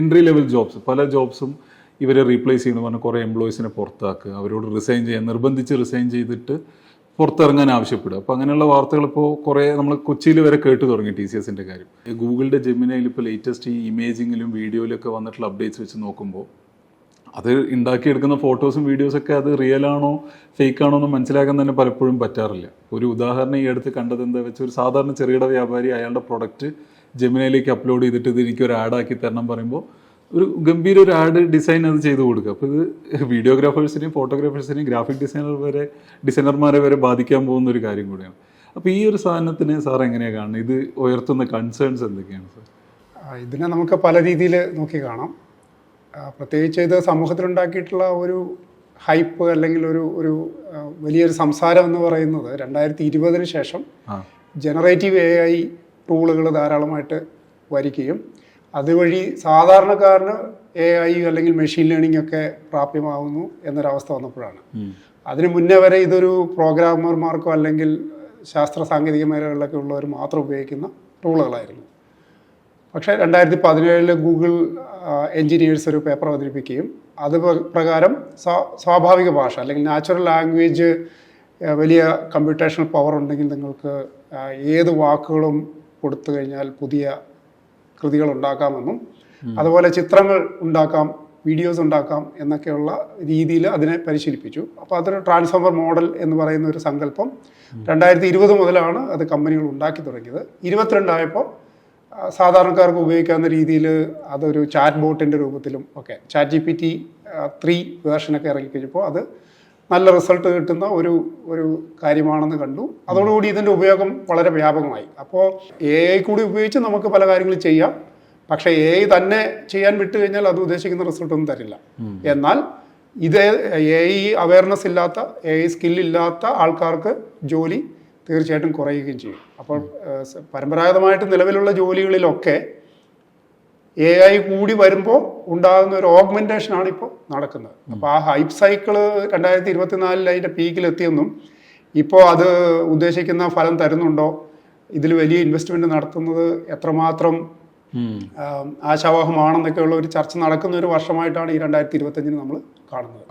Entry level jobs പല ജോബ്സും ഇവരെ replace ചെയ്യണമെന്ന് പറഞ്ഞാൽ കുറേ എംപ്ലോയീസിനെ പുറത്താക്കുക. അവരോട് റിസൈൻ ചെയ്യാൻ നിർബന്ധിച്ച് റിസൈൻ ചെയ്തിട്ട് പുറത്തിറങ്ങാൻ ആവശ്യപ്പെടുക. അപ്പോൾ അങ്ങനെയുള്ള വാർത്തകൾ ഇപ്പോൾ കുറേ നമ്മൾ കൊച്ചിയിൽ വരെ കേട്ട് തുടങ്ങി ടി സി എസിന്റെ കാര്യം. ഗൂഗിളിന്റെ ജെമിനയിൽ ഇപ്പോൾ ലേറ്റസ്റ്റ് ഈ ഇമേജിങ്ങിലും വീഡിയോയിലൊക്കെ വന്നിട്ടുള്ള അപ്ഡേറ്റ്സ് വെച്ച് നോക്കുമ്പോൾ അത് ഉണ്ടാക്കിയെടുക്കുന്ന ഫോട്ടോസും വീഡിയോസൊക്കെ അത് റിയൽ ആണോ ഫേക്ക് ആണോ എന്ന് മനസ്സിലാക്കാൻ തന്നെ പലപ്പോഴും പറ്റാറില്ല. ഒരു ഉദാഹരണം ഈ അടുത്ത് കണ്ടത് എന്താ വെച്ചാൽ ഒരു സാധാരണ ചെറുകിട വ്യാപാരി അയാളുടെ പ്രൊഡക്റ്റ് ജെമിനയിലേക്ക് അപ്ലോഡ് ചെയ്തിട്ട് ഇത് എനിക്ക് ഒരു ആഡ് ആക്കി തരണം പറയുമ്പോൾ ഒരു ഗംഭീര ഒരു ആഡ് ഡിസൈൻ അത് ചെയ്തു കൊടുക്കുക. അപ്പോൾ ഇത് വീഡിയോഗ്രാഫേഴ്സിനെയും ഫോട്ടോഗ്രാഫേഴ്സിനെയും ഗ്രാഫിക് ഡിസൈനർ വരെ ഡിസൈനർമാരെ വരെ ബാധിക്കാൻ പോകുന്ന ഒരു കാര്യം കൂടിയാണ്. അപ്പോൾ ഈ ഒരു സാധനത്തിന് സാർ എങ്ങനെയാണ് കാണുന്നത് ഇത് ഉയർത്തുന്ന കൺസേൺസ് എന്തൊക്കെയാണ് സാർ? ഇതിനെ നമുക്ക് പല രീതിയിൽ നോക്കി കാണാം. പ്രത്യേകിച്ച് ഇത് സമൂഹത്തിലുണ്ടാക്കിയിട്ടുള്ള ഒരു ഹൈപ്പ് അല്ലെങ്കിൽ ഒരു ഒരു വലിയൊരു സംസാരം എന്ന് പറയുന്നത് രണ്ടായിരത്തി ഇരുപതിന് ശേഷം ജനറേറ്റീവ് എ ഐ ടൂളുകൾ ധാരാളമായിട്ട് വരികയും അതുവഴി സാധാരണക്കാരന് എ ഐ അല്ലെങ്കിൽ മെഷീൻ ലേണിംഗ് ഒക്കെ പ്രാപ്യമാവുന്നു എന്നൊരവസ്ഥ വന്നപ്പോഴാണ്. അതിന് മുന്നേ വരെ ഇതൊരു പ്രോഗ്രാമർമാർക്കോ അല്ലെങ്കിൽ ശാസ്ത്ര സാങ്കേതിക മേഖലകളിലൊക്കെ ഉള്ളവർ മാത്രം ഉപയോഗിക്കുന്ന ടൂളുകളായിരുന്നു പക്ഷേ രണ്ടായിരത്തി പതിനേഴിൽ ഗൂഗിൾ എൻജിനീയേഴ്സ് ഒരു പേപ്പർ അവതരിപ്പിക്കുകയും അത് പ്രകാരം സ്വാഭാവിക ഭാഷ അല്ലെങ്കിൽ നാച്ചുറൽ ലാംഗ്വേജ് വലിയ കമ്പ്യൂട്ടേഷണൽ പവർ ഉണ്ടെങ്കിൽ നിങ്ങൾക്ക് ഏത് വാക്കുകളും കൊടുത്തു കഴിഞ്ഞാൽ പുതിയ കൃതികൾ ഉണ്ടാക്കാമെന്നും അതുപോലെ ചിത്രങ്ങൾ ഉണ്ടാക്കാം വീഡിയോസ് ഉണ്ടാക്കാം എന്നൊക്കെയുള്ള രീതിയിൽ അതിനെ പരിശീലിപ്പിച്ചു. അപ്പോൾ അതൊരു ട്രാൻസ്ഫോമർ മോഡൽ എന്ന് പറയുന്ന ഒരു സങ്കല്പം രണ്ടായിരത്തി ഇരുപത് മുതലാണ് അത് കമ്പനികൾ ഉണ്ടാക്കി തുടങ്ങിയത്. ഇരുപത്തിരണ്ടായപ്പോൾ സാധാരണക്കാർക്ക് ഉപയോഗിക്കാവുന്ന രീതിയിൽ അതൊരു ചാറ്റ് ബോട്ടിന്റെ രൂപത്തിലും ഒക്കെ chat G P T three വേർഷനൊക്കെ ഇറങ്ങിക്കഴിഞ്ഞപ്പോൾ അത് നല്ല റിസൾട്ട് കിട്ടുന്ന ഒരു ഒരു കാര്യമാണെന്ന് കണ്ടു. അതോടുകൂടി ഇതിന്റെ ഉപയോഗം വളരെ വ്യാപകമായി. അപ്പോൾ എ ഐ കൂടി ഉപയോഗിച്ച് നമുക്ക് പല കാര്യങ്ങളും ചെയ്യാം. പക്ഷേ എ ഐ തന്നെ ചെയ്യാൻ വിട്ടു കഴിഞ്ഞാൽ അത് ഉദ്ദേശിക്കുന്ന റിസൾട്ട് ഒന്നും തരില്ല. എന്നാൽ ഇത് എ ഐ അവയർനെസ് ഇല്ലാത്ത എ ഐ സ്കില്ലില്ലാത്ത ആൾക്കാർക്ക് ജോലി തീർച്ചയായിട്ടും കുറയുകയും ചെയ്യും. അപ്പോൾ പരമ്പരാഗതമായിട്ട് നിലവിലുള്ള ജോലികളിലൊക്കെ എ ഐ കൂടി വരുമ്പോൾ ഉണ്ടാകുന്ന ഒരു ഓഗ്മെന്റേഷൻ ആണ് ഇപ്പോൾ നടക്കുന്നത്. അപ്പോൾ ആ ഹൈപ്പ് സൈക്കിൾ രണ്ടായിരത്തി ഇരുപത്തിനാലിൽ അതിന്റെ പീക്കിലെത്തിയെന്നും ഇപ്പോൾ അത് ഉദ്ദേശിക്കുന്ന ഫലം തരുന്നുണ്ടോ? ഇതിൽ വലിയ ഇൻവെസ്റ്റ്മെന്റ് നടത്തുന്നത് എത്രമാത്രം ആശാവാഹമാണെന്നൊക്കെയുള്ള ഒരു ചർച്ച നടക്കുന്ന ഒരു വർഷമായിട്ടാണ് ഈ രണ്ടായിരത്തി ഇരുപത്തഞ്ചിന് നമ്മൾ കാണുന്നത്